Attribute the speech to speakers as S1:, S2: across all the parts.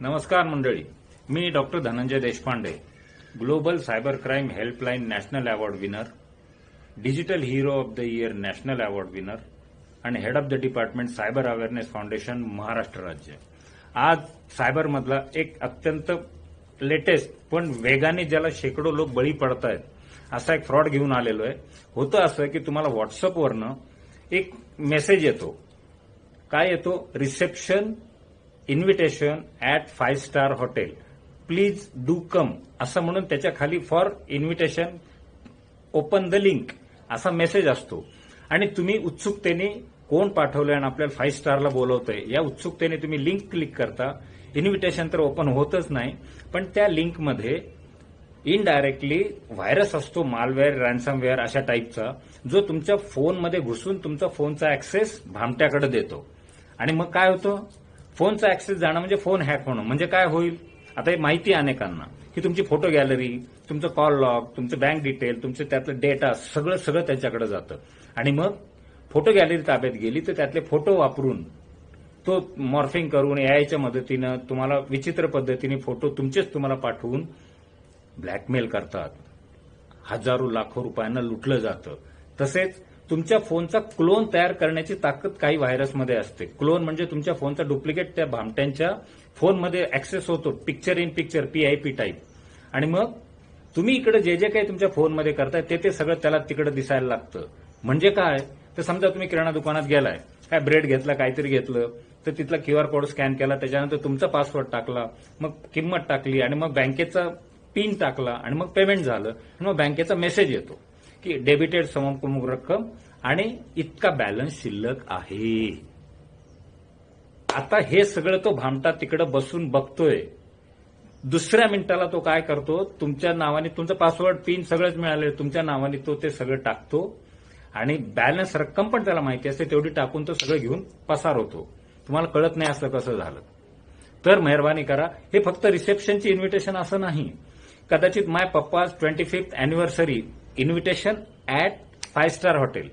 S1: नमस्कार मंडळी. मी doctor Dhananjay Deshpande global cyber crime helpline national award winner digital hero of the year national award winner आणि head of the department cyber awareness foundation Maharashtra राज्य आज सायबरमधला एक अत्यंत latest पण वेगाने ज्याला शेकडो लोक बळी पडत आहेत असा एक फ्रॉड घेऊन आलेलो आहे. होतं असं की तुम्हाला व्हॉट्सअपवरनं एक मेसेज येतो. काय येतो? Reception invitation at five star hotel please do come असं म्हणून त्याच्याखाली for invitation open the link असा मेसेज असतो. आणि तुम्ही उत्सुकतेने कोण पाठवलंय आणि आपल्याला फाईव्ह स्टारला बोलवतंय या उत्सुकतेने तुम्ही लिंक क्लिक करता. इन्व्हिटेशन तर ओपन होतच नाही पण त्या लिंकमध्ये इनडायरेक्टली व्हायरस असतो मालवेअर रॅन्समवेअर अशा टाईपचा जो तुमच्या फोनमध्ये घुसून तुमचा फोनचा ऍक्सेस भामट्याकडे देतो. आणि मग काय होतं? फोनचा ऍक्सेस जाणं म्हणजे फोन हॅक होणं. म्हणजे काय होईल? आता हे माहिती अनेकांना की तुमची फोटो गॅलरी तुमचं कॉल लॉग तुमचं बँक डिटेल तुमचं त्यातलं डेटा सगळं सगळं त्यांच्याकडे जातं. आणि मग फोटो गॅलरी ताब्यात गेली तर त्यातले फोटो वापरून तो मॉर्फिंग करून एआयच्या मदतीनं तुम्हाला विचित्र पद्धतीने फोटो तुमचेच तुम्हाला पाठवून ब्लॅकमेल करतात. हजारो लाखो रुपयांना लुटलं जातं. तसेच तुमच्या फोनचा क्लोन तयार करण्याची ताकद काही व्हायरसमध्ये असते. क्लोन म्हणजे तुमच्या फोनचा डुप्लिकेट त्या भामट्यांच्या फोनमध्ये ऍक्सेस होतो. Picture in picture PIP type आणि मग तुम्ही इकडे जे जे काही तुमच्या फोनमध्ये करताय ते ते सगळं त्याला तिकडे दिसायला लागतं. म्हणजे काय? तर समजा तुम्ही किराणा दुकानात गेलाय. काय ब्रेड घेतला काहीतरी घेतलं तर तिथला क्यू आर कोड स्कॅन केला त्याच्यानंतर तुमचा पासवर्ड टाकला मग किंमत टाकली आणि मग बँकेचा पिन टाकला आणि मग पेमेंट झालं आणि मग बँकेचा मेसेज येतो. की डेबिटेड समप्रमुख रक्कम आणि इतका बॅलन्स शिल्लक आहे. आता हे सगळं तो भामटा तिकडं बसून बघतोय. दुसऱ्या मिनिटाला तो काय करतो? तुमच्या नावाने तुमचं पासवर्ड पिन सगळंच मिळाले तुमच्या नावाने तो ते सगळं टाकतो. आणि बॅलन्स रक्कम पण त्याला माहिती असते. तेवढी टाकून तो सगळं घेऊन पसार होतो. तुम्हाला कळत नाही असं कसं झालं. तर मेहरबानी करा. हे फक्त रिसेप्शनची इन्व्हिटेशन असं नाही. कदाचित my papa's twenty fifth anniversary invitation at five star hotel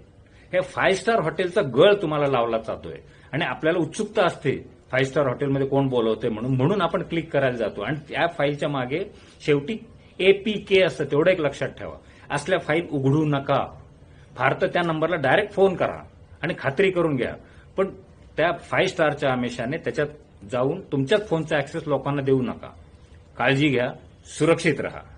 S1: हे फाय स्टार हॉटेलचा गळ तुम्हाला लावला जातोय. आणि आपल्याला उत्सुकता असते फाईव्ह स्टार हॉटेलमध्ये कोण बोलवते म्हणून. म्हणून आपण क्लिक करायला जातो. आणि त्या फाईलच्या मागे शेवटी एपीके असतं तेवढं एक लक्षात ठेवा. असल्या फाईल उघडू नका. फार तर त्या नंबरला डायरेक्ट फोन करा आणि खात्री करून घ्या. पण त्या फाईव्ह स्टारच्या आमिषाने त्याच्यात जाऊन तुमच्याच फोनचा ऍक्सेस लोकांना देऊ नका. काळजी घ्या सुरक्षित राहा.